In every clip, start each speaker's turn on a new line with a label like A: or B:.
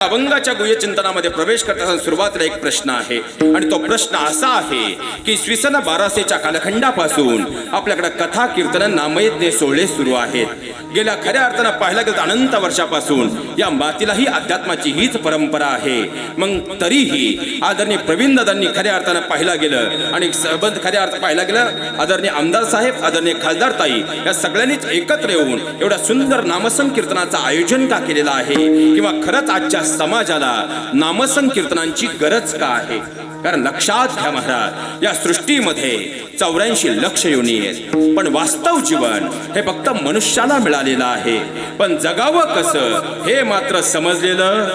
A: अभंगाच्या गुह्य चिंतनामध्ये प्रवेश करताना सुरुवातीला एक प्रश्न आहे. आणि तो प्रश्न असा आहे की इसवी सन बाराशेच्या कालखंडापासून आपल्याकडे कथा कीर्तन नामयज्ञ सोहळे सुरू आहेत. गेल्या खऱ्या अर्थानं पाहायला गेलं अनंत वर्षापासून या मातीलाही अध्यात्माची हीच परंपरा आहे. मग तरीही आदरणीय प्रवीण दादांनी खऱ्या अर्थानं पाहिलं गेलं आणि सबंध खऱ्या अर्थ पाहिलं गेलं आदरणीय आमदार साहेब आदरणीय खासदार ताई या सगळ्यांनीच एकत्र येऊन एवढ्या सुंदर नामसंकीर्तनाचं आयोजन का केलेलं आहे? किंवा खरंच आजच्या समाजाला नामसंकीर्तनांची गरज का आहे? कारण लक्षात घ्या महाराज या सृष्टीमध्ये चौऱ्याऐंशी लक्ष योनी आहेत पण वास्तव जीवन हे फक्त मनुष्याला मिळालेलं आहे. पण जगावं कसं हे मात्र समजलेलं?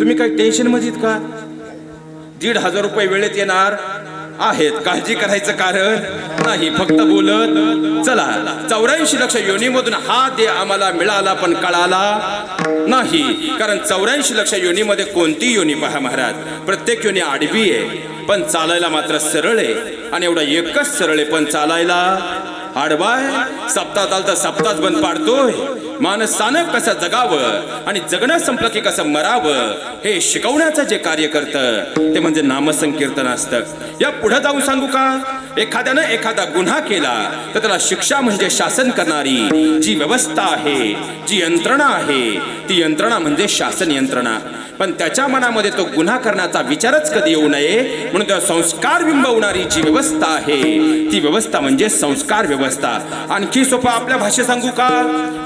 A: तुम्ही काही टेन्शनमध्ये का? दीड हजार रुपये वेळेत येणार आहेत. काळजी करायचं कारण नाही फक्त बोलत. चला चौऱ्याऐंशी लक्ष योनीमधून हा दे आम्हाला मिळाला पण कळाला नाही. कारण चौऱ्याऐंशी लक्ष योनीमध्ये कोणती योनी पहा महाराज? प्रत्येक योनी आडवी आहे पण चालायला मात्र सरळ आहे. आणि एवढा एकच सरळ आहे पण चालायला आडवाय सप्ताह आल तर सप्ताच बंद पाडतोय. माणसानं कसं जगावं आणि जगणं संपलं की कसं मरावं हे शिकवण्याचं जे कार्य करतं ते म्हणजे नामसंकीर्तन असतं. या पुढे जाऊन सांगू का? एखाद्यानं एखादा गुन्हा केला तर त्याला शिक्षा म्हणजे शासन करणारी जी व्यवस्था आहे जी यंत्रणा आहे ती यंत्रणा म्हणजे शासन यंत्रणा. पण त्याच्या मनामध्ये तो गुन्हा करण्याचा विचारच कधी येऊ नये? म्हणून त्या संस्कार बिंबवणारी जी व्यवस्था आहे ती व्यवस्था म्हणजे संस्कार व्यवस्था. आणखी सोपं आपल्या भाषेत सांगू का?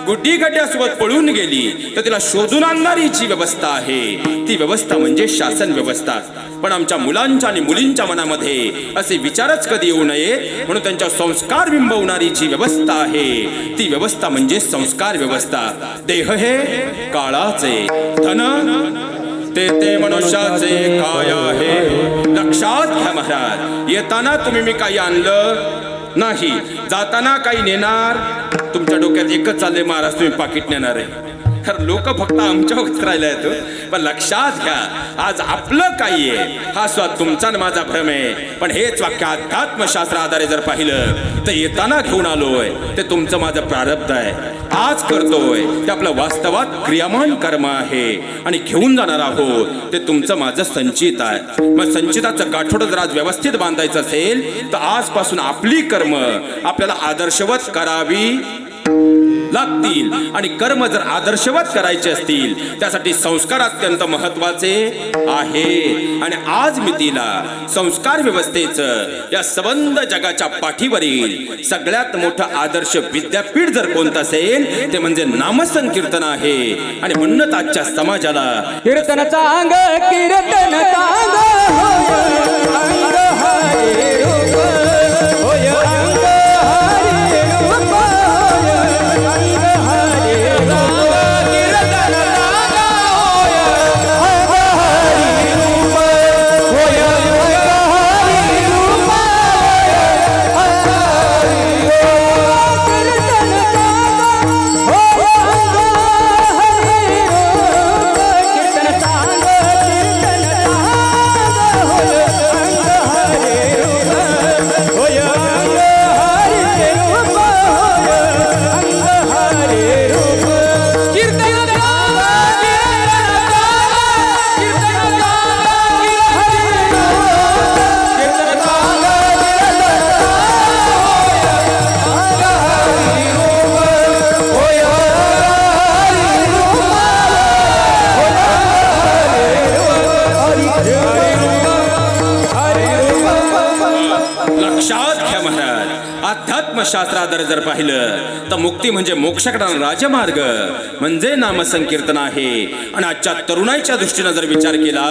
A: गुड्डी गड्ड्यासोबत पळून गेली तर तिला शोधून आणणारी जी व्यवस्था आहे. ती व्यवस्था म्हणजे शासन व्यवस्था. पण आमच्या मुलांच्या आणि मुलींच्या मनामध्ये असे विचारच कधी येऊ नये म्हणून त्यांच्या संस्कार बिंबवणारी जी व्यवस्था आहे. ती व्यवस्था म्हणजे संस्कार व्यवस्था. देह हे काळाचे धन ते ते मनुष्याचे काय आहे? लक्षात घ्या महाराज. येताना तुम्ही मी काही आणलं नाही. जाताना काही नेणार. तुमच्या डोक्यात एकच चालले महाराज तुम्ही पाकिट नेणार आहे. तर लोक फक्त आमच्या वक्त राहिला येतो पण लक्षात घ्या आज आपलं काही आहे हा स्वाद तुमचा आणि माझा भ्रम आहे. पण हेच वाक्य अध्यात्मशास्त्र आधारे जर पाहिलं तर येताना घेऊन आलोय ते तुमचं माझं प्रारब्ध आहे. आज करतोय ते आपलं वास्तवात क्रियामान कर्म आहे. आणि घेऊन जाणार आहोत ते तुमचं माझं संचित आहे. मग संचिताचं गाठोडं जर आज व्यवस्थित बांधायचं असेल तर आजपासून आपली कर्म आपल्याला आदर्शवत करावी. लागतील. आणि कर्म जर आदर्शवत करायचे असतील त्यासाठी संस्कार अत्यंत महत्त्वाचे आहे आणि आज मी तिला संस्कार व्यवस्थेचं या सबंध जगाच्या पाठीवरील सगळ्यात मोठं आदर्श विद्यापीठ जर कोणतं असेल ते म्हणजे नामसंकीर्तन आहे. आणि म्हणूनच आजच्या समाजाला
B: कीर्तन चांग कीर्तन चांग अंग हरे
A: मुक्ती म्हणजे मोक्ष राजमार्ग. म्हणजे नामसंकीर्तन आहे. आणि आजच्या तरुणाईच्या दृष्टीनं जर विचार केला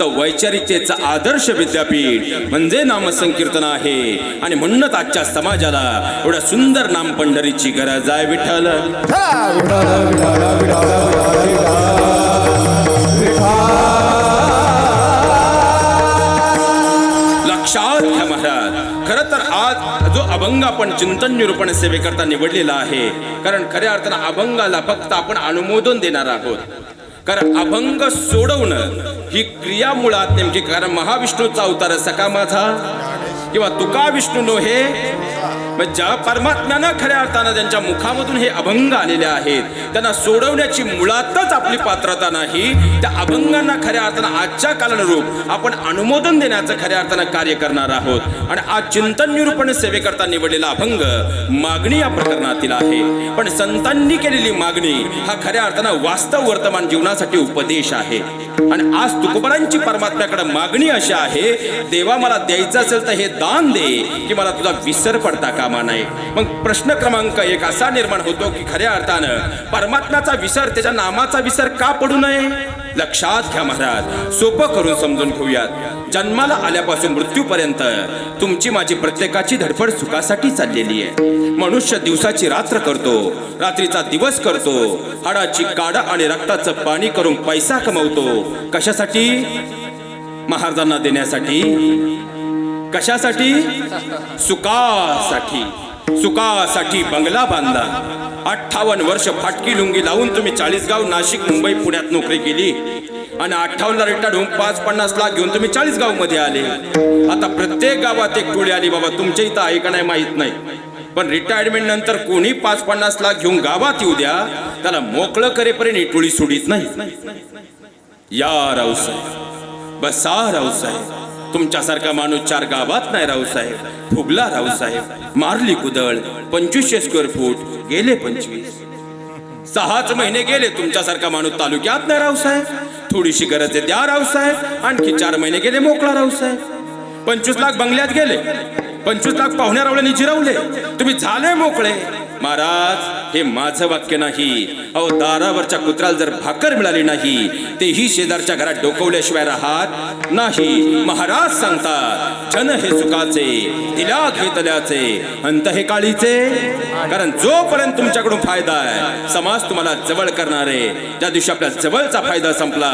A: तर वैचारिकतेचा आदर्श विद्यापीठ म्हणजे नामसंकीर्तन आहे. आणि म्हणूनच आजच्या समाजाला एवढ्या सुंदर नाम पंढरीची गरज आहे. विठ्ठल. अभंग आपण चिंतन निरूपण सेवेकरता निवडलेला आहे. कारण खऱ्या अर्थानं अभंगाला फक्त आपण अनुमोदन देणार आहोत. कारण अभंग सोडवणं ही क्रिया मुळात नेमकी कारण महाविष्णूचा अवतार सका माझा. किंवा तुका विष्णू नो हे मग ज्या परमात्म्यानं खऱ्या अर्थानं त्यांच्या मुखामधून हे अभंग आलेले आहेत त्यांना सोडवण्याची मुळातच आपली पात्रता नाही त्या अभंगांना खऱ्या अर्थानं आजच्या कालानुरूप आपण अनुमोदन देण्याचं खऱ्या अर्थानं कार्य करणार आहोत. आणि आज चिंतन निरूपण सेवेकरता निवडलेला अभंग मागणी या प्रकरणातील आहे. पण संतांनी केलेली मागणी हा खऱ्या अर्थानं वास्तव वर्तमान जीवनासाठी उपदेश आहे. आणि आज तुकोबरांची परमात्म्याकडे मागणी अशी आहे देवा मला द्यायचं असेल तर हे दान दे की मला तुझा विसर पडता का? कामा नये. मग प्रश्न क्रमांक एक असा निर्माण होतो की खऱ्या अर्थानं परमात्म्याचा विसर त्याच्या नामाचा विसर का पडू नये? लक्षात घ्या महाराज सोपं करून समजून घेऊयात. जन्माला आल्यापासून मृत्यूपर्यंत तुमची माझी प्रत्येकाची धडपड सुखासाठी चाललेली आहे. मनुष्य दिवसाची रात्र करतो रात्रीचा दिवस करतो हाडाची काडा आणि रक्ताचं पाणी करून पैसा कमवतो. कशासाठी? महाराजांना देण्यासाठी. कशासाठी? सुखासाठी सुखासाठी बंगला बांधला अठ्ठावन्न वर्ष फाटकी लुंगी लावून तुम्ही चाळीसगाव नाशिक मुंबई पुण्यात नोकरी केली. आणि अठ्ठावन्नला रिटायर्ड होऊन पाच पन्नास लाख घेऊन तुम्ही चाळीसगावमध्ये आले. आता प्रत्येक गावात एक टोळी आली बाबा तुमच्या इथं आहे का नाही माहीत नाही. पण रिटायरमेंट नंतर कोणी पाच पन्नास लाख घेऊन गावात येऊ द्या त्याला मोकळं करेपर्यंत ही टोळी सोडित नाही. या रावसाहेब. बसा रावसाहेब. तुमच्यासारखा माणूस चार गावात नाही रावसाहेब फुगला रावसाहेब मारली कुदळ. पंचवीसशे स्क्वेअर फूट गेले पंचवीस. सहाच महिने गेले तुमच्यासारखा माणूस तालुक्यात नाही रावसाहेब थोडीशी गरज आहे द्या रावसाहेब आणखी चार महिने गेले मोकळा रावसाहेब पंचवीस लाख बंगल्यात गेले. पंचवीस लाख पाहुण्या रावल्याने जिरवले. तुम्ही झाले मोकळे. महाराज हे माझं वाक्य नाही. अहो दारावरच्या कुत्राला जर भाकर मिळाली नाही तेही शेजारच्या घरात डोकवल्याशिवाय राहत नाही. महाराज सांगतात जन हे सुखाचे दिल्या घेतल्याचे अंत हे काळीचे. कारण जोपर्यंत तुमच्याकडून फायदा आहे समाज तुम्हाला जवळ करणारे त्या दिवशी आपल्या जवळचा फायदा संपला.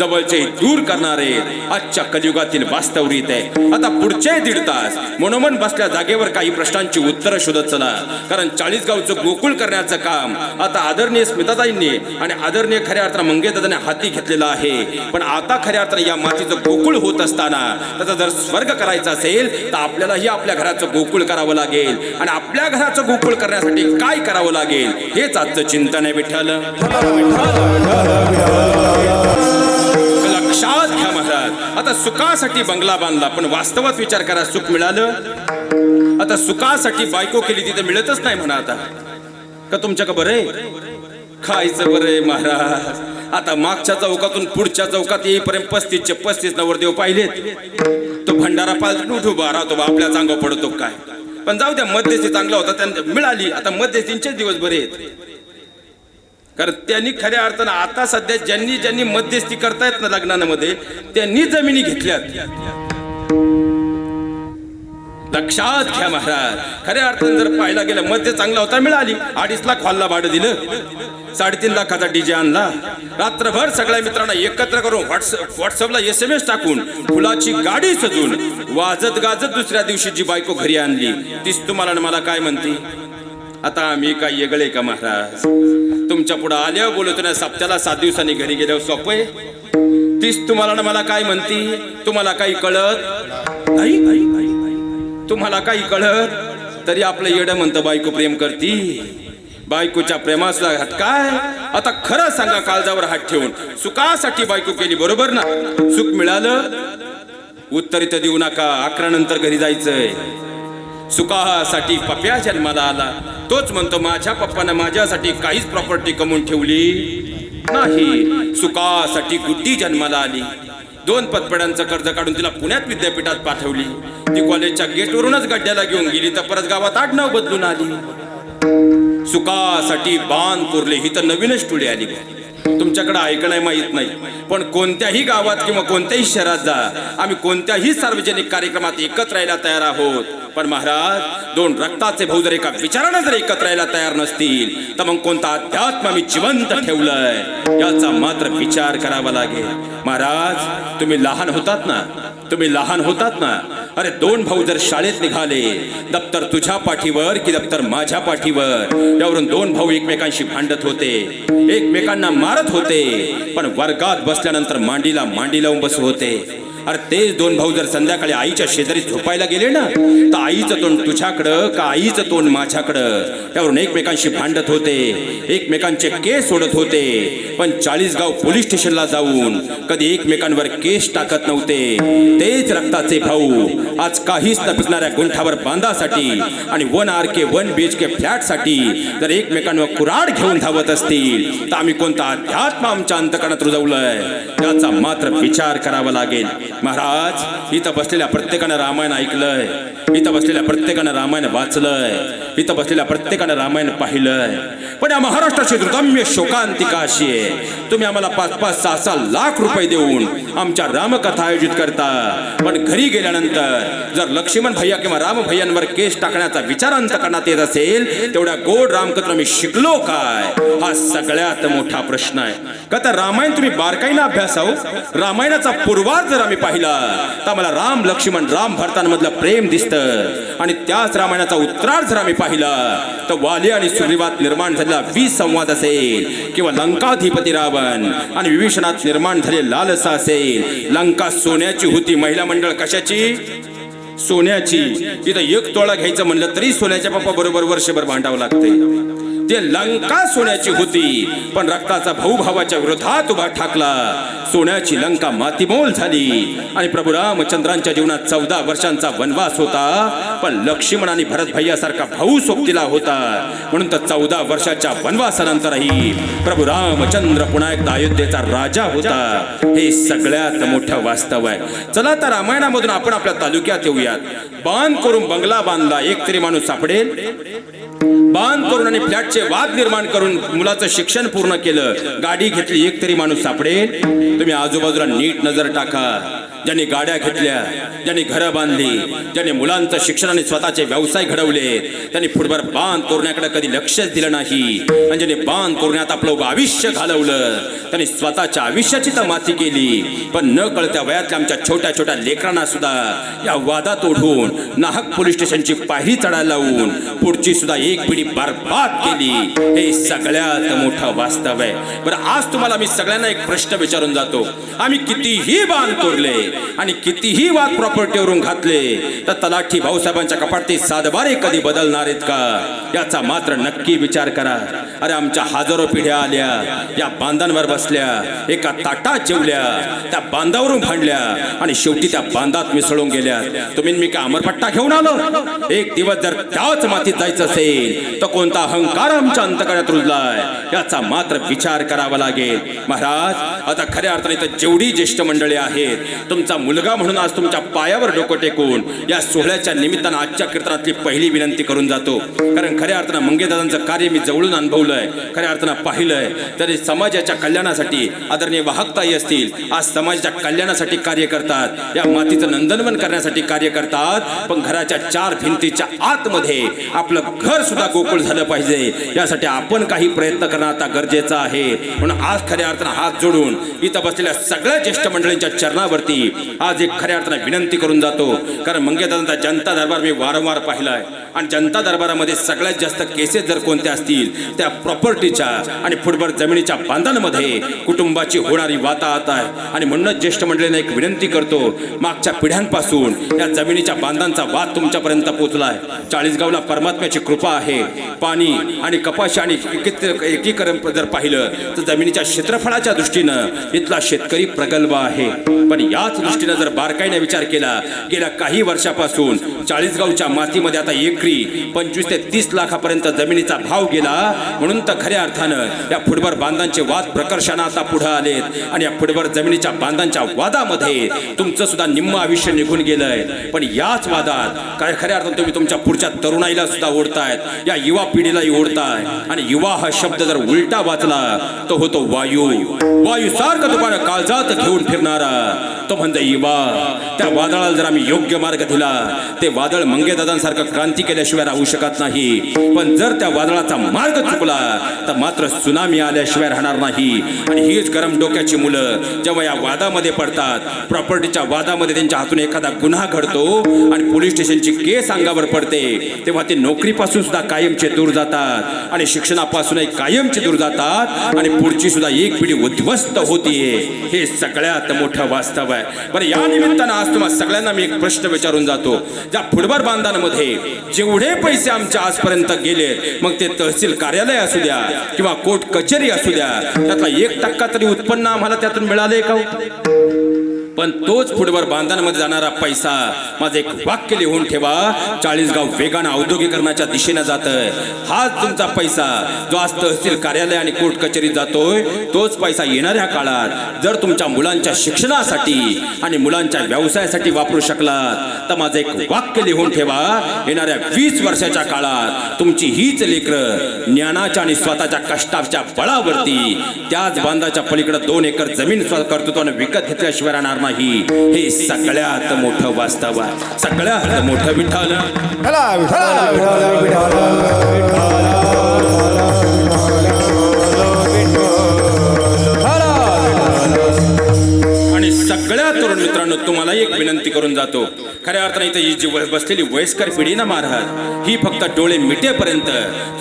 A: जवळचे दूर करणारे आजच्या कलियुगातील वास्तवरीत आहे. आता पुढचे दीड तास मनोमन बसल्या जागेवर काही प्रश्नांची उत्तरं शोधत चला. कारण चाळीस गावचं गोकुळ करण्याचं काम. आता आदरणीय स्मिताताईंनी आणि आदरणीय खऱ्या अर्थानं मंगेदादाने हाती घेतलेलं आहे. पण आता खऱ्या अर्थानं या मातीचं गोकुळ होत असताना त्याचा जर स्वर्ग करायचा असेल तर आपल्यालाही आपल्या घराचं गोकुळ करावं लागेल. आणि आपल्या घराचं गोकुळ करण्यासाठी काय करावं लागेल हेच आजचं चिंतन आहे विठ्ठल. लक्षात घ्या महाराज. आता सुखासाठी बंगला बांधला पण वास्तवात विचार करा सुख मिळालं? आता सुखासाठी बायको केली तिथे मिळतच नाही म्हणा आता. का तुमच्या का बरे? खायचं बरे महाराज. आता मागच्या चौकातून पुढच्या चौकात येईपर्यंत पस्तीसचे पस्तीस नवरदेव पाहिलेत. तो भंडारा पालटून उठू बारा राहतो बा आपल्या चांगला पडतो काय? पण जाऊ द्या मध्यस्थी चांगला होता त्यांना मिळाली. आता मध्यस्थींचेच दिवस बरे आहेत. कारण त्यांनी खऱ्या अर्थानं आता सध्या ज्यांनी ज्यांनी मध्यस्थी करतायत ना लग्नामध्ये त्यांनी जमिनी घेतल्यात. लक्षात घ्या महाराज. खऱ्या अर्थानं जर पाहायला गेलं मध्य चांगला होता मिळाली. अडीच लाख हॉलला भाडं दिलं. साडेतीन लाखाचा डीजे आणला. रात्रभर सगळ्या मित्रांना एकत्र करून व्हॉट्सअप व्हॉट्सअपला एस एम एस टाकून फुलाची गाडी सजून वाजत गाजत दुसऱ्या दिवशी जी बायको घरी आणली तीच तुम्हाला मला काय म्हणते? आता आम्ही काय येगळे का महाराज? तुमच्यापुढे आल्यावर बोलतो ना सप्त्याला सात दिवसांनी घरी गेल्यावर सोपय तीच तुम्हाला ना मला काय म्हणती? तुम्हाला काही कळत? नाही? तुम्हाला काही कळत? तरी आपलं येडं म्हणतं बायको प्रेम करती. बायकोच्या प्रेमासला हात काय? आता खरं सांगा काळजावर हात ठेवून. सुखासाठी बायको केली बरोबर ना? सुख मिळालं? उत्तर इथं देऊ नका अकरा नंतर घरी जायचंय. सुखासाठी पप्या जन्माला आला. तोच म्हणतो माझ्या पप्पानं माझ्यासाठी काहीच प्रॉपर्टी कमवून ठेवली नाही. सुखासाठी गुड्डी जन्माला आली. दोन पतपेडांचं कर्ज काढून तिला पुण्यात विद्यापीठात पाठवली. ती कॉलेजच्या गेटवरूनच गड्ड्याला घेऊन गेली तर परत गावात आडनाव बदलून आली. सुखासाठी बाण पुरले ही तर नवीनच टोळी आली तुमच्याकडे ऐकणं नाही माहीत नाही. पण कोणत्याही गावात किंवा कोणत्याही शहरात जा. आम्ही कोणत्याही सार्वजनिक कार्यक्रमात एकत्र राहायला तयार आहोत. पण महाराज दोन रक्ताचे भाऊ जर एका विचारानं जर एकत्र राहायला तयार नसतील तर मग कोणता अध्यात्म आम्ही जिवंत ठेवलंय? याचा मात्र विचार करावा लागेल. महाराज तुम्ही लहान होतात ना? तुम्ही लहान होतात ना? अरे दोन भाऊ जर शाळेत निघाले दप्तर तुझ्या पाठीवर की दप्तर माझ्या पाठीवर? यावरून दोन भाऊ एकमेकांशी भांडत होते एकमेकांना मारत होते पण वर्गात बसल्यानंतर मांडीला मांडी लावून बसू होते. अरे तेच दोन भाऊ जर संध्याकाळी आईच्या शेजारी झोपायला गेले ना तर आईचं तोंड तुझ्याकडं का आईचं तोंड माझ्याकडं? त्यावरून एकमेकांशी भांडत होते एकमेकांचे केस सोडत होते. पण चाळीस गाव पोलीस स्टेशनला जाऊन कधी एकमेकांवर केस टाकत नव्हते. तेच रक्ताचे भाऊ आज काहीच न पिकणाऱ्या गुंठावर बांधासाठी आणि one R K one B H K फ्लॅटसाठी जर एकमेकांवर कुराड घेऊन धावत असतील तर आम्ही कोणता अध्यात्म आमच्या अंतकरणात रुजवलंय? त्याचा मात्र विचार करावा लागेल. महाराज इथं बसलेल्या प्रत्येकानं रामायण ऐकलंय. इथं बसलेल्या प्रत्येकानं रामायण वाचलंय. इथं बसलेल्या प्रत्येकानं रामायण पाहिलंय. पण या महाराष्ट्राची दुर्दम्य शोकांतिका अशी आहे. तुम्ही आम्हाला पाच पाच सहा सहा लाख रुपये देऊन आमच्या रामकथा आयोजित करता. पण घरी गेल्यानंतर जर लक्ष्मण भैया किंवा राम भैयांवर केस टाकण्याचा विचार करण्यात येत असेल तेवढ्या गोड रामकथा मी शिकलो काय? हा सगळ्यात मोठा प्रश्न आहे. का तर रामायण तुम्ही बारकाईनं अभ्यासाव रामायणाचा पूर्वार्ध जर आम्ही पाहिला तर आम्हाला राम लक्ष्मण राम भरतांमधलं प्रेम दिसतं. आणि त्याच रामायणाचा उत्तरार्ध जर आम्ही पाहिला तर वाली आणि सुग्रीवात निर्माण झालेला वीज संवाद असेल किंवा लंकाधिपती रावण आणि विभीषणात निर्माण झाले लालसा असेल. लंका सोन्याची होती महिला मंडळ कशाची? सोन्याची. इथं एक तोळा घ्यायचं म्हणलं तरी सोन्याच्या पप्पा बरोबर वर्षभर भांडावं लागते. ते लंका सोन्याची होती पण रक्ताचा भाऊ भावाच्या विरोधात उभा ठाकला. सोन्याची लंका मातीमोल झाली. आणि प्रभू रामचंद्रांच्या जीवनात चौदा वर्षांचा वनवास होता पण लक्ष्मण आणि भरत भैयासारखा भाऊ सोबतीला होता. म्हणून तर चौदा वर्षाच्या वनवासानंतरही प्रभू रामचंद्र पुन्हा एकदा अयोध्येचा राजा होता. हे सगळ्यात मोठं वास्तव आहे. चला तर रामायणामधून आपण आपल्या तालुक्यात येऊया. घेऊयात बांध करून बंगला बांधला एक तरी माणूस सापडेल. बांध करून आणि फ्लॅटचे वाद निर्माण करून मुलाचं शिक्षण पूर्ण केलं गाडी घेतली एक तरी माणूस सापडेल. तुम्ही आजूबाजूला नीट नजर टाका. ज्यांनी गाड्या घेतल्या ज्यांनी घरं बांधली ज्यांनी मुलांचं शिक्षण आणि स्वतःचे व्यवसाय घडवले त्यांनी फुटभर बांध कोरण्याकडे कधी लक्षच दिलं नाही. आणि ज्यांनी बांध कोरण्यात आपलं आयुष्य घालवलं त्यांनी स्वतःच्या आयुष्याची तर माती केली. पण न कळत्या वयातल्या आमच्या छोट्या छोट्या लेकरांना सुद्धा या वादात ओढून नाहक पोलीस स्टेशनची पायरी चढायला लावून पुढची सुद्धा एक पिढी बरबाद केली. हे सगळ्यात मोठं वास्तव आहे. बरं आज तुम्हाला मी सगळ्यांना एक प्रश्न विचारून जातो. आम्ही कितीही बांध कोरले आणि कितीही वाद प्रॉपर्टीवरून घातले तर तलाठी भाऊसाहेबांच्या कपाटी सातबारे कधी बदलणार आहेत का? याचा मात्र नक्की विचार करा. अरे आमच्या हजारो पिढ्या आल्या या बांधांवर बसल्या एका ताटात जेवल्या त्या बांधावरून भांडल्या आणि शेवटी त्या बांधात मिसळून गेल्या. तुम्ही मी काय अमरपट्टा घेऊन आलो? एक दिवस जर त्याच मातीत जायचं असेल तर कोणता अहंकार आमच्या अंतकड्यात रुजलाय? याचा मात्र विचार करावा लागेल. महाराज आता खऱ्या अर्थाने तर जेवढी ज्येष्ठ मंडळी आहेत तुमचा मुलगा म्हणून आज तुमच्या पायावर डोकं टेकून या सोहळ्याच्या निमित्तानं आजच्या कीर्तनातली पहिली विनंती करून जातो. कारण खऱ्या अर्थानं मंगेदादांचं कार्य मी जवळून अनुभवलंय. खऱ्या अर्थानं पाहिलंय. तरी समाजाच्या कल्याणासाठी आदरणीय वाहकताई असतील आज समाजाच्या कल्याणासाठी कार्य करतात. या मातीचं नंदनवन करण्यासाठी कार्य करतात. पण घराच्या चार भिंतीच्या आतमध्ये आपलं घर सुद्धा गोकुळ झालं पाहिजे. यासाठी आपण काही प्रयत्न करणं आता गरजेचं आहे. म्हणून आज खऱ्या अर्थानं हात जोडून इथं बसलेल्या सगळ्या ज्येष्ठ मंडळींच्या चरणावरती आज एक खऱ्या अर्थानं विनंती करून जातो. कारण मंगेदादांचा जनता दरबार मी वारंवार पाहिलाय. आणि जनता दरबारामध्ये सगळ्यात जास्त केसेस जर कोणत्या असतील त्या प्रॉपर्टीच्या आणि फुटबॉल जमिनीच्या बांधांमध्ये कुटुंबाची होणारी वाताहत आहे. आणि म्हणूनच ज्येष्ठ मंडळींना एक विनंती करतो मागच्या पिढ्यांपासून या जमिनीच्या बांधांचा वाद तुमच्यापर्यंत पोहोचलाय. चाळीसगावला परमात्म्याची कृपा आहे. पाणी आणि कपाशी आणि एकीकरण जर पाहिलं तर जमिनीच्या क्षेत्रफळाच्या दृष्टीनं इथला शेतकरी प्रगल्भ आहे. पण याच दृष्टीनं जर बारकाईने विचार केला गेल्या काही वर्षापासून चाळीसगावच्या मातीमध्ये आता एकरी पंचवीस ते तीस लाखापर्यंत जमिनीचा भाव गेला. म्हणून तर खऱ्या अर्थानं या फुटबॉल बांधांचे वाद प्रकर्षानं आता पुढे आलेत. आणि या फुटबॉल जमिनीच्या बांधांच्या वादामध्ये तुमचं सुद्धा निम्म आयुष्य निघून गेलंय. पण याच वादात काय खऱ्या अर्थानं तुम्ही तुमच्या पुढच्या तरुणाईला सुद्धा ओढतायत. या युवा पिढीलाही ओढताय. आणि युवा हा शब्द जर उलटा वाचला तो होतो वायू. वायू सारखं तुम्हाला काळजात घेऊन फिरणारा. तो म्हणजे युवा त्या वादळाला जर आम्ही योग्य मार्ग दिला ते वादळ मंगेदादांसारखं क्रांती केल्याशिवाय राहू शकत नाही. पण जर त्या वादळाचा मार्ग चुकला तर मात्र सुनामी आल्याशिवाय राहणार नाही. आणि हीच गरम डोक्याची मुलं जेव्हा या वादामध्ये पडतात प्रॉपर्टीच्या वादामध्ये त्यांच्या हातून एखादा गुन्हा घडतो आणि पोलीस स्टेशनची केस अंगावर पडते तेव्हा ते नोकरीपासून सुद्धा कायमचे दूर जातात आणि शिक्षणापासूनही कायमचे दूर जातात आणि पुढची सुद्धा एक पिढी उद्ध्वस्त होतीये. हे सगळ्यात मोठं वास्तव आहे. आहे बरं या निमित्तानं आज तुम्हाला सगळ्यांना मी एक प्रश्न विचारून जातो. ज्या फुटबॉल बांधांमध्ये जेवढे पैसे आमच्या आजपर्यंत गेले मग ते तहसील कार्यालय असू द्या किंवा कोर्ट कचेरी असू द्या त्यातला एक टक्का तरी उत्पन्न आम्हाला त्यातून मिळाले का हो? पण तोच फुटबॉल बांधांमध्ये जाणारा पैसा. माझं एक वाक्य लिहून ठेवा. चाळीसगाव वेगानं औद्योगिकरणाच्या दिशेनं जात हाच तुमचा पैसा. जो आज तहसील कार्यालय आणि कोर्ट कचेरीत जातोय तोच पैसा येणाऱ्या काळात जर तुमच्या मुलांच्या शिक्षणासाठी आणि मुलांच्या व्यवसायासाठी वापरू शकलात तर माझं एक वाक्य लिहून ठेवा. येणाऱ्या वीस वर्षाच्या काळात तुमची हीच लेकरं ज्ञानाच्या आणि स्वतःच्या कष्टाच्या बळावरती त्याच बांधाच्या पलीकडे दोन एकर जमीन स्व- कर्तृत्वानं विकत घेतल्याशिवाय राहणार नाही. हे सगळ्यात मोठं वास्तव आहे. सगळ्यात मोठं विठ्ठल.
C: विठ्ठला विठ्ठला विठ्ठला
A: सगळ्या तरुण मित्रांनो तुम्हाला एक विनंती करून जातो. खऱ्या अर्थाने इथे ही जी बसलेली वयस्कर पिढी ना महाराज ही फक्त डोळे मिटेपर्यंत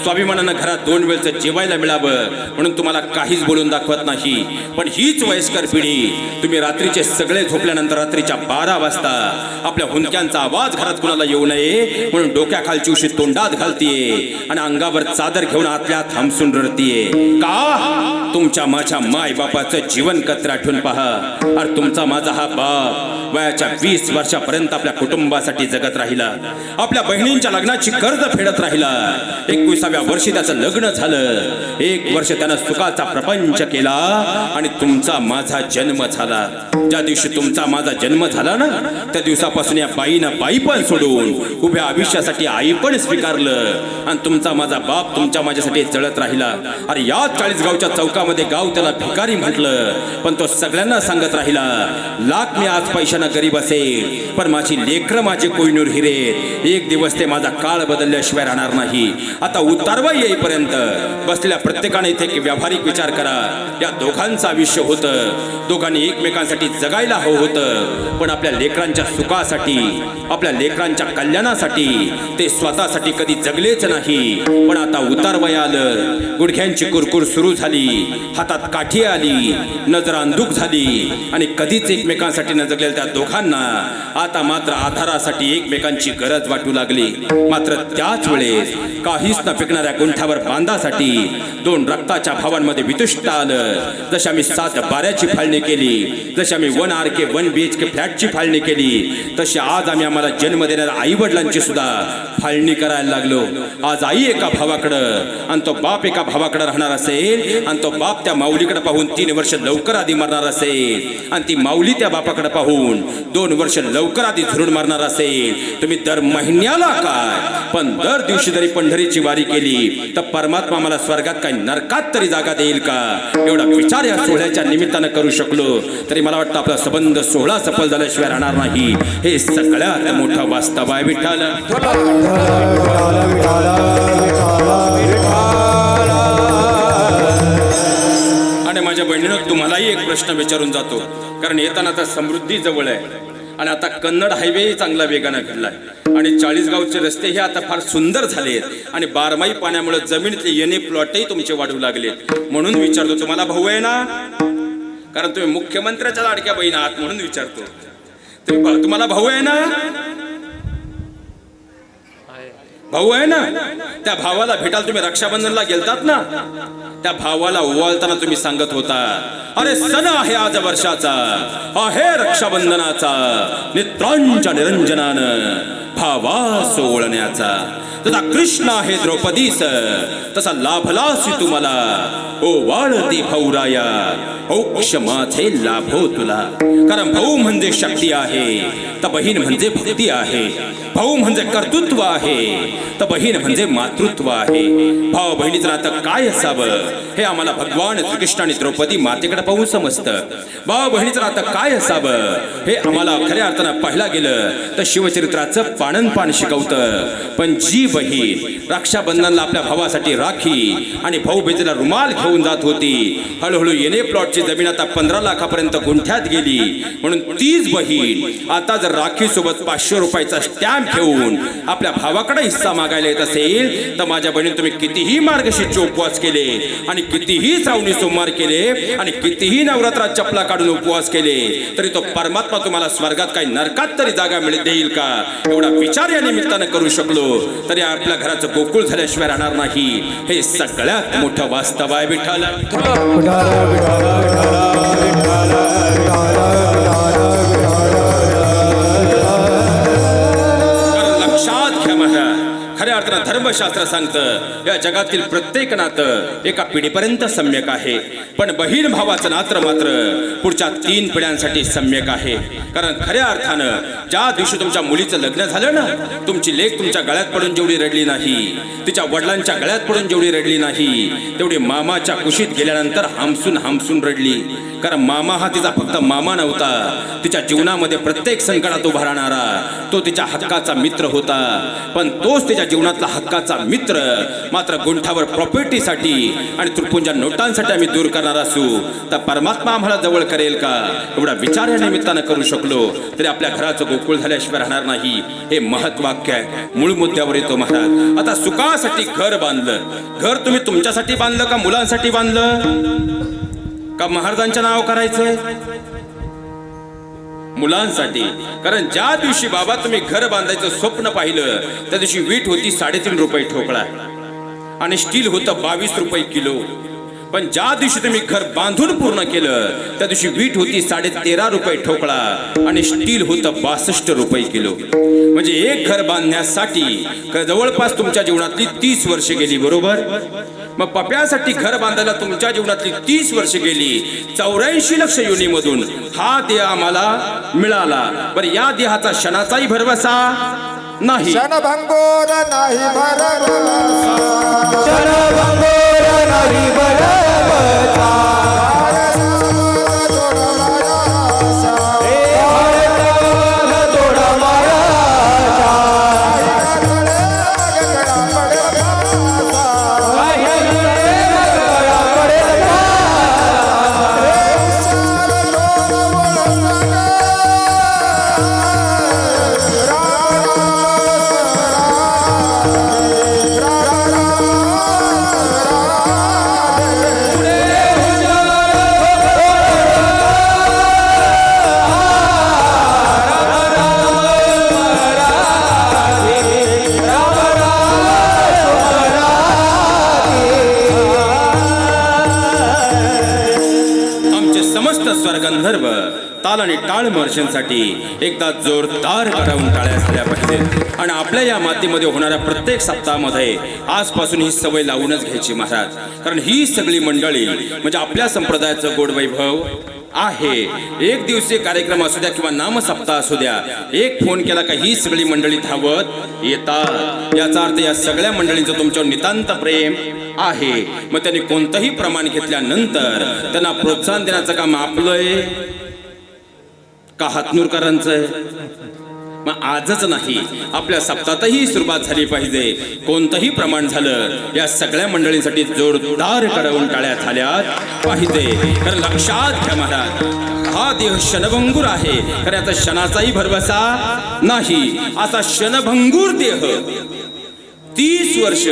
A: स्वाभिमानानं घरात दोन वेळचं जेवायला मिळावं म्हणून तुम्हाला काहीच बोलून दाखवत नाही. पण हीच वयस्कर पिढी तुम्ही रात्रीचे सगळे झोपल्यानंतर रात्रीच्या बारा वाजता आपल्या हुंदक्यांचा आवाज घरात कुणाला येऊ नये म्हणून डोक्याखालची उशी तोंडात घालतीये आणि अंगावर चादर घेऊन आतल्या थांबसून रडतीये. का? तुमच्या माझ्या माय बापाचं जीवन कत्र आठवून पहा. अरे तुमचा माझा हा बाप वयाच्या वीस वर्षापर्यंत आपल्या कुटुंबासाठी जगत राहिला. आपल्या बहिणींच्या लग्नाची कर्ज फेडत राहिला. एकविसाव्या वर्षी त्याचं लग्न झालं. एक वर्ष त्यानं सुखाचा प्रपंच केला आणि तुमचा माझा जन्म झाला. ज्या दिवशी तुमचा माझा जन्म झाला ना त्या दिवसापासून या बाईनं बाई पण सोडून उभ्या आयुष्यासाठी आई पण स्वीकारलं आणि तुमचा माझा बाप तुमच्या माझ्यासाठी जळत राहिला. अरे या चाळीस गावच्या चौकामध्ये गाव त्याला भिकारी म्हटलं पण तो सगळ्यांना सांगत राहिला. लाख मी आज पैशानं गरीब असेल पण माझी लेकरं माझे कोयनूर हिरे. एक दिवस ते माझा काळ बदलल्याशिवाय राहणार नाही. आता उतारवा येईपर्यंत बसलेल्या प्रत्येकाने इथे एक व्यावहारिक विचार करा. या दोघांचं आयुष्य होतं. दोघांनी एकमेकांसाठी जगायला हवं होतं. पण आपल्या लेकरांच्या सुखासाठी आपल्या लेकरांच्या कल्याणासाठी ते स्वतःसाठी कधी जगलेच नाही. पण आता उतारवय आलं. गुडघ्यांची कुरकुर सुरू झाली. हातात काठी आली. नजर झाली. आणि कधी कधीच एकमेकांसाठी न जगलेल्या त्या दोघांना आता मात्र आधारासाठी एकमेकांची गरज वाटू लागली. मात्र त्याच वेळेस काहीच न पिकणाऱ्या गुंठावर बांधासाठी दोन रक्ताच्या भावांमध्ये वितुष्ट आलं. जशी आम्ही सात बाऱ्याची फाळणी केली जशी आम्ही one R K one B H K फ्लॅटची फाळणी केली तशी आज आम्ही आम्हाला जन्म देणाऱ्या आई वडिलांची सुद्धा फाळणी करायला लागलो. आज आई एका भावाकडं आणि तो बाप एका भावाकडे राहणार असेल आणि तो बाप त्या माऊलीकडे पाहून तीन वर्ष लवकर आधी मरणार असेल आणि ती माऊली त्या बापाकडे पाहून दोन वर्ष लवकर आधी झुरून मारणार असेल. तुम्ही दर महिन्याला काय? पण दर दिवशी जरी पंढरीची वारी केली तर परमात्मा मला स्वर्गात काही नरकात तरी जागा देईल का? एवढा विचार या सोहळ्याच्या निमित्तानं करू शकलो तरी मला वाटतं आपला संबंध सोहळा सफल झाल्याशिवाय राहणार नाही. हे सगळ्यात मोठं वास्तव आहे विठ्ठल माझ्या तुम्हालाही एक प्रश्न विचारून जातो. कारण येताना आता समृद्धी जवळ आहे. आणि आता कन्नड हायवे चांगला वेगानं घडलाय. आणि चाळीसगावचे रस्ते हे आता फार सुंदर झाले आहेत आणि बारमाही पाण्यामुळे जमिनीतले येणे प्लॉटही तुमचे वाढू लागलेत. म्हणून विचारतो तुम्हाला भाऊ आहे ना? कारण तुम्ही मुख्यमंत्र्याच्या लाडक्या बहीण आहात म्हणून विचारतो. तुम्ही तुम्हाला भाऊ आहे ना? भाऊ आहे ना त्या भावाला भेटायला तुम्ही रक्षाबंधनला गेलतात ना? त्या भावाला ओवाळताना तुम्ही सांगत होता अरे सण आहे आज वर्षाचा आहे रक्षाबंधनाचा नित्रांच्या निरंजनानं भावा सोळण्याचा तसा कृष्ण आहे द्रौपदीस तसा लाभलासी तुम्हाला. ओ वाळती भाऊराया औक्ष माझे लाभो तुला. कारण भाऊ म्हणजे शक्ती आहे तर बहीण म्हणजे भक्ती आहे. भाऊ म्हणजे कर्तृत्व आहे तर बहीण म्हणजे मातृत्व आहे. भाऊ बहिणीचं नातं काय असावं? हे आम्हाला भगवान श्रीकृष्ण आणि द्रौपदी मातेकडे पाहून समजतं. भाऊ बहिणीचं नातं काय असावं? हे आम्हाला खऱ्या अर्थानं पाहिला गेलं तर शिवचरित्राचं पाणन पान शिकवतं. पण जी बहीण रक्षाबंधनला आपल्या भावासाठी राखी आणि भाऊबीजेला रुमाल घेऊन जात होती. हळूहळू येणे प्लॉटची जमीन आता पंधरा लाखापर्यंत गुंठ्यात गेली. म्हणून तीच बहीण आता जर राखी सोबत पाचशे रुपयाचा स्टॅम्प घेऊन आपल्या भावाकडे हिस्सा मागायला येत असेल तर माझ्या बहिणी तुम्ही कितीही मार्गशीरचे उपवास केले आणि कितीही श्रावणी सोमवार केले आणि कितीही नवरात्रात चपला काढून उपवास केले तरी तो परमात्मा तुम्हाला स्वर्गात काही नरकात तरी जागा मिळत देईल का? एवढा विचार या निमित्तानं करू शकलो तरी आपल्या घराचं गोकुळ झाल्याशिवाय राहणार नाही हे सगळ्यात मोठं वास्तव आहे विठ्ठल खऱ्या अर्थानं धर्मशास्त्र सांगतं. या जगातील प्रत्येक नातं एका पिढीपर्यंत सम्यक आहे. पण बहीण भावाचं नात्र मात्र पुढच्या तीन पिढ्यांसाठी सम्यक आहे. कारण खऱ्या अर्थानं ज्या दिवशी तुमच्या मुलीचं लग्न झालं ना तुमची लेख तुमच्या गळ्यात पडून जेवढी रडली नाही तिच्या वडिलांच्या गळ्यात पडून जेवढी रडली नाही तेवढी मामाच्या कुशीत गेल्यानंतर हामसून हामसून रडली. कारण मामा हा तिचा फक्त मामा नव्हता तिच्या जीवनामध्ये प्रत्येक संकटात उभा राहणारा तो तिच्या हक्काचा मित्र होता. पण तोच तिच्या जीवनातला हक्काचा मित्र मात्र गुंठावर प्रॉपर्टीसाठी आणि त्रिपुंजा नोटांसाठी आम्ही दूर करणार असू तर परमात्मा आम्हाला जवळ करेल का? एवढा विचार या निमित्तानं करू शकलो तरी आपल्या घराचं गोकुळ झाल्याशिवाय राहणार नाही. हे महत्वाक्य आहे. मूळ मुद्द्यावर येतो महाराज. आता सुखासाठी घर बांधलं. घर तुम्ही तुमच्यासाठी बांधलं का मुलांसाठी बांधलं? का महाराजांचं नाव करायचंय? मुलांसाठी. कारण ज्या दिवशी बाबा तुम्ही घर बांधायचं स्वप्न पाहिलं त्या दिवशी वीट होती साडेतीन रुपये ठोकळा. आणि स्टील होतं बावीस रुपये किलो. पण ज्या दिवशी तुम्ही घर बांधून पूर्ण केलं त्या दिवशी वीट होती साडे तेरा रुपये ठोकळा आणि स्टील होतं बासष्ट रुपये किलो. म्हणजे एक घर बांधण्यासाठी जवळपास तुमच्या जीवनातली तीस वर्ष गेली बरोबर? मग पप्यासाठी घर बांधायला तुमच्या जीवनातली तीस वर्ष गेली. चौऱ्याऐंशी लक्ष योनीमधून हा देह आम्हाला मिळाला. बरं या देहाचा क्षणाचाही भरवसा नाही.
C: नाही
A: ताल आणि टाळ मर्शनसाठी एकदा जोरदार करावून टाळ्या झाल्या पाहिजेत. आणि आपल्या या मातीमध्ये होणाऱ्या प्रत्येक सप्ताहामध्ये आजपासून ही सवय लावूनच घ्यायची महाराज. कारण ही सगळी मंडळी म्हणजे आपल्या संप्रदायाचं गोड वैभव आहे. एक दिवसीय कार्यक्रम असू द्या किंवा नामसप्ताह असू द्या एक फोन केला का ही सगळी मंडळी धावत येतात. याचा अर्थ या सगळ्या मंडळींचं तुमच्यावर नितांत प्रेम आहे. मग त्यांनी कोणतंही प्रमाण घेतल्यानंतर त्यांना प्रोत्साहन देण्याचं काम आपलंय? का हातनूरकरांचं आहे? मग आजच नाही आपल्या सप्तातही सुरुवात झाली पाहिजे. कोणतंही प्रमाण झालं या सगळ्या मंडळींसाठी जोरदार कडवून टाळ्या झाल्या पाहिजे. तर लक्षात घ्या महाराज हा देह क्षणभंगूर आहे. तर याचा क्षणाचाही भरवसा नाही असा क्षणभंगूर देह. तीस वर्ष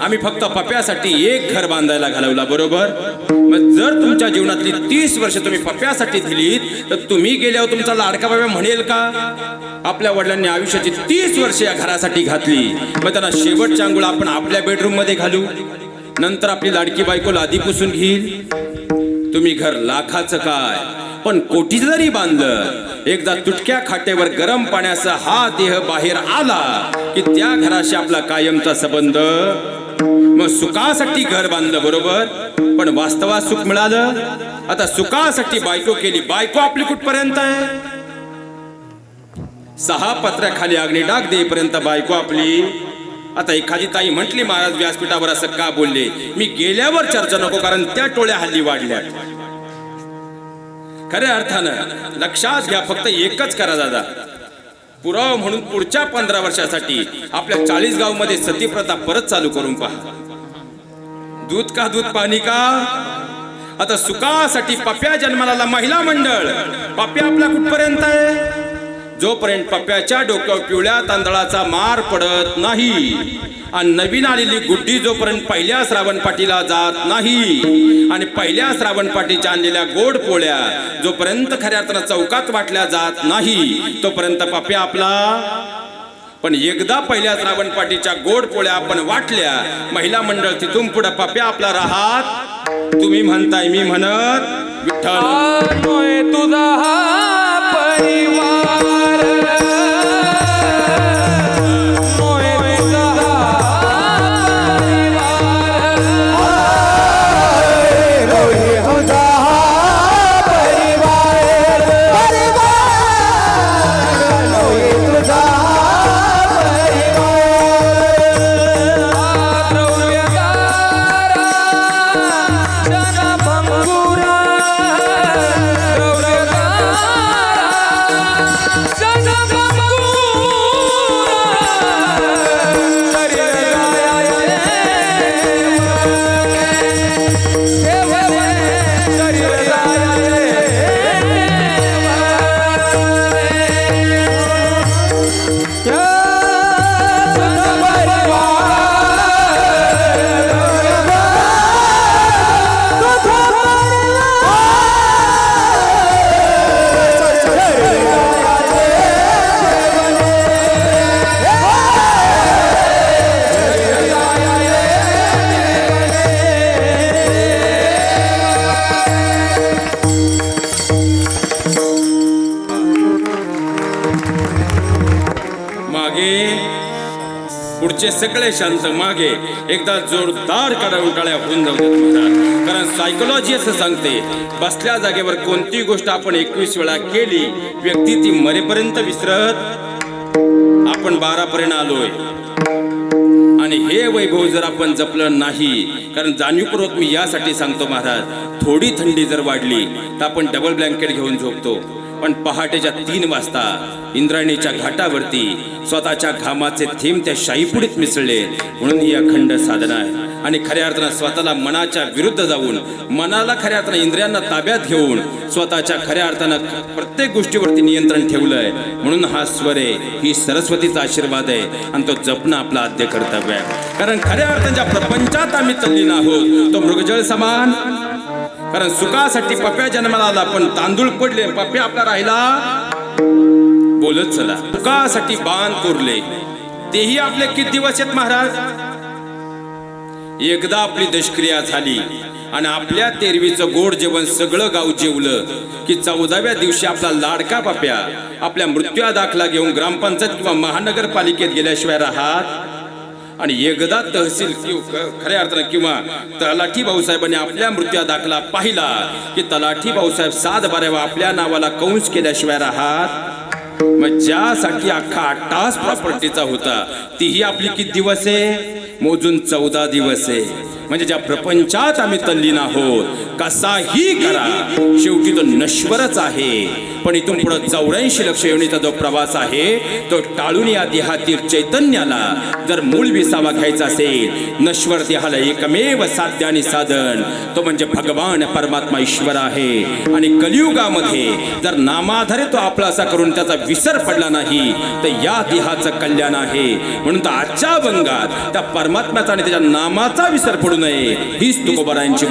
A: आम्ही फक्त पप्यासाठी एक घर बांधायला घालवला बरोबर? मग जर तुमच्या जीवनातली तीस वर्ष तुम्ही पप्यासाठी दिलीत तर तुम्ही गेल्यावर तुमचा लाडका बाबा म्हणेल का? आपल्या वडिलांनी आयुष्याची तीस वर्ष या घरासाठी घातली. मग त्यांना शेवटच्या अंघोळ आपण आपल्या बेडरूममध्ये घालू. नंतर आपली लाडकी बायको लादी पुसून घेईल. तुम्ही घर लाखाचं काय? पण कोटी जरी बांधलं एकदा तुटक्या खाटेवर गरम पाण्याचा हा देह बाहेर आला की त्या घराशी आपला कायमचा संबंध? मग सुखासाठी घर बांधलं बरोबर? पण वास्तवात सुख मिळालं? आता सुखासाठी बायको केली बायको आपली कुठपर्यंत आहे? सहा पत्र्याखाली अग्निडाग देईपर्यंत बायको आपली आता एखादी ताई म्हटली महाराज व्यासपीठावर असं का बोलले? मी गेल्यावर चर्चा नको कारण त्या टोळ्या हल्ली वाढल्या खऱ्या अर्थानं लक्षात घ्या फक्त एकच करा दादा. पुरावा म्हणून पुढच्या पंधरा वर्षासाठी आपल्या चाळीस गावमध्ये सतीप्रथा परत चालू करून पहा. दूध का दूध पाणी का? आता सुखासाठी पप्या जन्माला महिला मंडळ. पप्या आपला कुठपर्यंत आहे? जोपर्यंत पप्याच्या डोक्यावर पिवळ्या तांदळाचा मार पडत नाही आणि नवीन आलेली गुड्डी जोपर्यंत पहिल्या श्रावण पाठीला जात नाही आणि पहिल्या श्रावण पाठीच्या आणलेल्या गोड पोळ्या जोपर्यंत खऱ्या अर्थानं चौकात वाटल्या जात नाही तोपर्यंत पप्या आपला पण एकदा पहिल्या श्रावण पाठीच्या गोड पोळ्या आपण वाटल्या महिला मंडळ तिथून पुढे पप्या आपला राहात. तुम्ही म्हणताय मी म्हणत विठ्ठल.
B: तुझा
A: सगळे शांत मागे एकदा जोरदार काढावून टाळ्या होऊन जाऊ कारण सायकोलॉजी असं सांगते बसल्या जागेवर कोणती गोष्ट आपण एकवीस वेळा केली व्यक्ती ती मरेपर्यंत विसरत आपण बारापर्यंत आलोय. आणि हे वैभव जर आपण जपलं नाही कारण जाणीवपूर्वक मी यासाठी सांगतो महाराज थोडी थंडी जर वाढली तर आपण डबल ब्लँकेट घेऊन झोपतो. पण पहाटेच्या तीन वाजता इंद्रायणीच्या घाटावरती स्वतःच्या घामाचे थेंब त्या शाईपुडीत मिसळले. म्हणून ही अखंड साधना आहे. आणि खऱ्या अर्थानं स्वतःला मनाच्या विरुद्ध जाऊन मनाला खऱ्या अर्थानं इंद्रियांना ताब्यात घेऊन स्वतःच्या खऱ्या अर्थानं प्रत्येक गोष्टीवरती नियंत्रण ठेवलंय. म्हणून हा स्वर आहे ही सरस्वतीचा आशीर्वाद आहे. आणि तो जपणं आपलं आद्य कर्तव्य आहे. कारण खऱ्या अर्थानं ज्या प्रपंचात आम्ही तल्लीन आहोत तो मृगजळ समान कारण सुखासाठी पप्या जन्माला आला पण तांदूळ पडले पप्या आपला राहिला. बोलत चला. सुखासाठी बाण कोरले. तेही आपले किती दिवस आहेत महाराज? एकदा आपली दशक्रिया झाली आणि आपल्या तेरवीचं गोड जेवण सगळं गाव जेवलं की चौदाव्या दिवशी आपला लाडका बाप्या आपल्या मृत्यूआ दाखला घेऊन ग्रामपंचायत किंवा महानगरपालिकेत गेल्याशिवाय राहत आणि एकदा तहसील ख- खऱ्या अर्थानं किंवा तलाठी भाऊसाहेबांनी आपल्या मृत्यू दाखला पाहिला की तलाठी भाऊसाहेब सात बारावा आपल्या नावाला कंस केल्याशिवाय राहत मग ज्यासाठी अख्खा आठ तास प्रॉपर्टीचा होता तीही आपली किती दिवस आहे? मोजून चौदा दिवस आहे. म्हणजे ज्या प्रपंचात आम्ही तल्लीन आहोत कसाही करा. शेवटी तो नश्वरच आहे. पण इथून पुढे चौऱ्याऐंशी लक्ष योनीचा जो प्रवास आहे तो टाळून या देहातील चैतन्याला जर मूळ विसावा घ्यायचा असेल नश्वर देहाला एकमेव साध्य आणि साधन तो म्हणजे भगवान परमात्मा ईश्वर आहे. आणि कलियुगामध्ये जर नामाधारे तो आपला असा करून त्याचा विसर पडला नाही तर या देहाचं कल्याण आहे. म्हणून तर आजच्या अभंगात त्या परमात्म्याचा आणि त्याच्या नामाचा विसर पडू नये हीच तुकोबारायांची